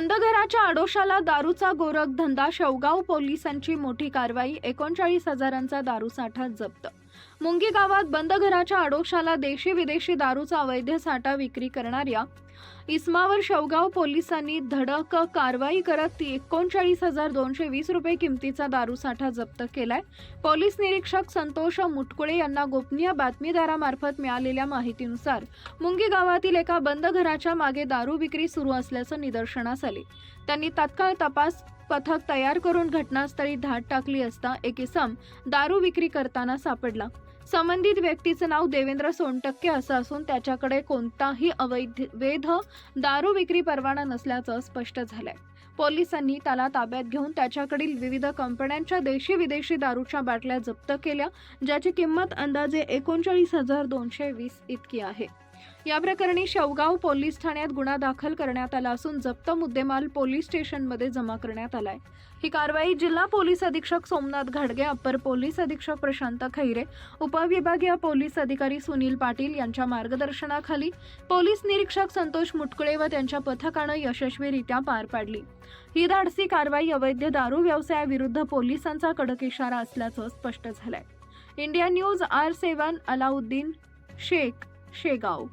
नंदघराच्या आडोशाला दारूचा गोरख धंदा शेवगाव पोलिसांची मोठी कारवाई एकोणचाळीस हजारांचा दारू साठा जप्त मुंगी गावात बंद घराच्या आडोशाला देशी विदेशी दारूचा अवैध साठा विक्री करणाऱ्या इस्मावर शेवगाव पोलिसांनी धडक कारवाई करत एकोणचाळीस हजार दोनशे वीस रुपये किमतीचा दारू साठा जप्त केलाय. पोलीस निरीक्षक संतोष मुटकुळे यांना गोपनीय बातमीदारामार्फत मिळालेल्या माहितीनुसार मुंगी गावातील एका बंद घराच्या मागे दारू विक्री सुरू असल्याचं निदर्शनास आले. त्यांनी तात्काळ तपास पथक तयार करून घटनास्थळी धाड टाकली असता एक इसम दारू विक्री करताना सापडला. संबंधित व्यक्तीचं नाव देवेंद्र सोनटक्के असं असून त्याच्याकडे कोणताही अवैध वेध दारू विक्री परवाना नसल्याचं स्पष्ट झालंय. पोलिसांनी त्याला ताब्यात घेऊन त्याच्याकडील विविध कंपन्यांच्या देशी विदेशी दारूच्या बाटल्या जप्त केल्या ज्याची किंमत अंदाजे एकोणचाळीस हजार दोनशे वीस इतकी आहे. या प्रकरणी शेवगाव पोलीस ठाण्यात गुन्हा दाखल करण्यात आला असून जप्त मुद्देमाल पोलीस स्टेशनमध्ये जमा करण्यात आलाय. ही कारवाई जिल्हा पोलीस अधीक्षक सोमनाथ घाडगे अप्पर पोलीस अधीक्षक प्रशांत खैरे उपविभागीय पोलीस अधिकारी सुनील पाटील यांच्या मार्गदर्शनाखाली पोलीस निरीक्षक संतोष मुटकुळे व त्यांच्या पथकानं यशस्वीरित्या पार पाडली. ही धाडसी कारवाई अवैध दारू व्यवसायाविरुद्ध पोलिसांचा कडक इशारा असल्याचं स्पष्ट झालंय. India News R seven Alauddin Shaikh 是狗